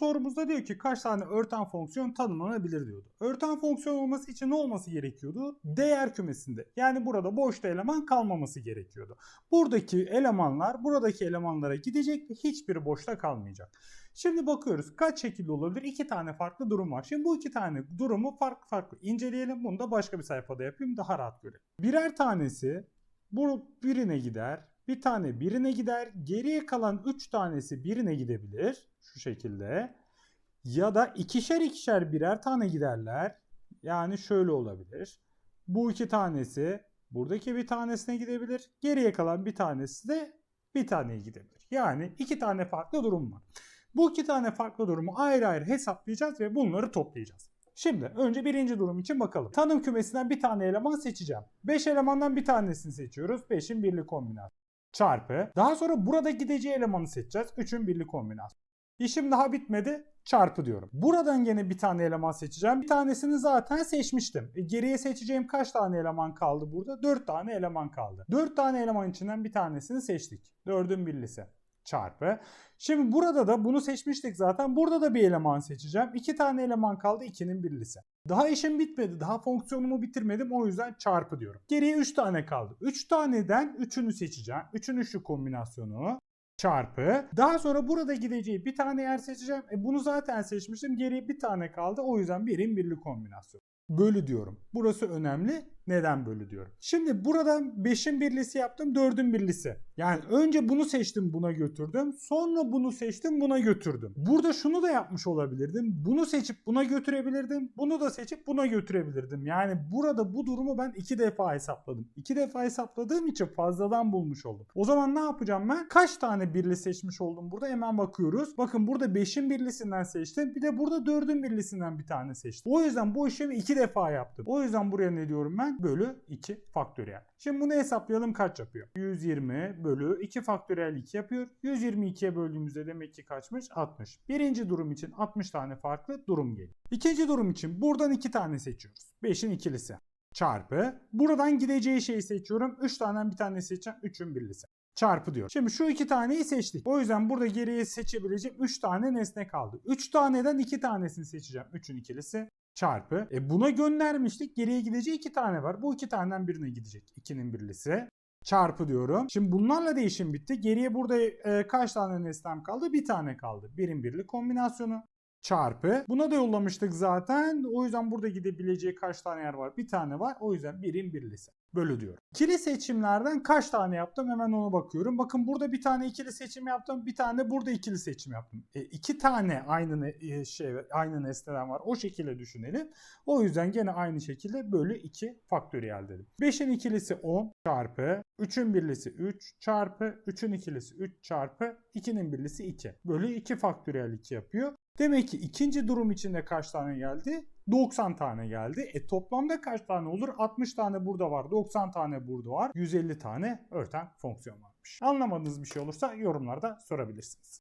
sorumuzda diyor ki kaç tane örten fonksiyon tanımlanabilir diyordu. Örten fonksiyon olması için ne olması gerekiyordu? Değer kümesinde. Yani burada boşta eleman kalmaması gerekiyordu. Buradaki elemanlar buradaki elemanlara gidecek ve hiçbiri boşta kalmayacak. Şimdi bakıyoruz kaç şekilde olabilir? İki tane farklı durum var. Şimdi bu iki tane durumu farklı farklı inceleyelim. Bunu da başka bir sayfada yapayım daha rahat görelim. Birer tanesi bu birine gider. Bir tane birine gider. Geriye kalan 3 tanesi birine gidebilir. Şu şekilde. Ya da ikişer ikişer birer tane giderler. Yani şöyle olabilir. Bu iki tanesi buradaki bir tanesine gidebilir. Geriye kalan bir tanesi de bir taneye gidebilir. Yani iki tane farklı durum var. Bu iki tane farklı durumu ayrı ayrı hesaplayacağız ve bunları toplayacağız. Şimdi önce birinci durum için bakalım. Tanım kümesinden bir tane eleman seçeceğim. 5 elemandan bir tanesini seçiyoruz. 5'in birli kombinasyonu çarpı. Daha sonra burada gideceği elemanı seçeceğiz. 3'ün birli kombinasyonu. İşim daha bitmedi. Çarpı diyorum. Buradan gene bir tane eleman seçeceğim. Bir tanesini zaten seçmiştim. E, geriye seçeceğim kaç tane eleman kaldı burada? 4 tane eleman kaldı. 4 tane eleman içinden bir tanesini seçtik. 4'ün birlisi çarpı. Şimdi burada da bunu seçmiştik zaten. Burada da bir eleman seçeceğim. 2 tane eleman kaldı 2'nin birlisi. Daha işim bitmedi. Daha fonksiyonumu bitirmedim. O yüzden çarpı diyorum. Geriye 3 tane kaldı. 3 taneden 3'ünü seçeceğim. 3'ün üçlü kombinasyonu çarpı. Daha sonra burada gideceği bir tane yer seçeceğim. E bunu zaten seçmiştim. Geriye bir tane kaldı. O yüzden birin birli kombinasyon. Bölü diyorum. Burası önemli. Neden bölü diyorum. Şimdi buradan 5'in birlisi yaptım 4'ün birlisi. Yani önce bunu seçtim buna götürdüm. Sonra bunu seçtim buna götürdüm. Burada şunu da yapmış olabilirdim. Bunu seçip buna götürebilirdim. Bunu da seçip buna götürebilirdim. Yani burada bu durumu ben iki defa hesapladım. İki defa hesapladığım için fazladan bulmuş oldum. O zaman ne yapacağım ben? Kaç tane birli seçmiş oldum burada? Hemen bakıyoruz. Bakın burada 5'in birlisinden seçtim. Bir de burada 4'ün birlisinden bir tane seçtim. O yüzden bu işlemi iki defa yaptım. O yüzden buraya ne diyorum ben? Bölü 2 faktöriyel. Şimdi bunu hesaplayalım kaç yapıyor? 120 bölü 2 faktöriyel 2 yapıyor. 122'ye böldüğümüzde demek ki kaçmış? 60. Birinci durum için 60 tane farklı durum geliyor. İkinci durum için buradan 2 tane seçiyoruz. 5'in ikilisi çarpı. Buradan gideceği şeyi seçiyorum. 3 taneden bir tane seçeceğim. 3'ün birlisi çarpı diyor. Şimdi şu iki taneyi seçtik. O yüzden burada geriye seçebileceğim 3 tane nesne kaldı. 3 taneden 2 tanesini seçeceğim. 3'ün ikilisi çarpı. E buna göndermiştik. Geriye gideceği 2 tane var. Bu 2 taneden birine gidecek. 2'nin birlisi çarpı diyorum. Şimdi bunlarla değişim bitti. Geriye burada e, kaç tane nesnem kaldı? Bir tane kaldı. Birin birli kombinasyonu çarpı. Buna da yollamıştık zaten. O yüzden burada gidebileceği kaç tane yer var? Bir tane var. O yüzden birin birlisi. Bölü diyorum. İkili seçimlerden kaç tane yaptım? Hemen ona bakıyorum. Bakın burada bir tane ikili seçim yaptım. Bir tane burada ikili seçim yaptım. E, iki tane aynı ne, şey aynı nesneden var. O şekilde düşünelim. O yüzden gene aynı şekilde bölü 2 faktöriyel dedim. 5'in ikilisi 10 çarpı 3'ün birlisi 3 çarpı 3'ün ikilisi 3 çarpı 2'nin birlisi 2. Bölü 2 faktöriyel 2 yapıyor. Demek ki ikinci durum içinde kaç tane geldi? 90 tane geldi. E toplamda kaç tane olur? 60 tane burada var, 90 tane burada var. 150 tane örten fonksiyon varmış. Anlamadığınız bir şey olursa yorumlarda sorabilirsiniz.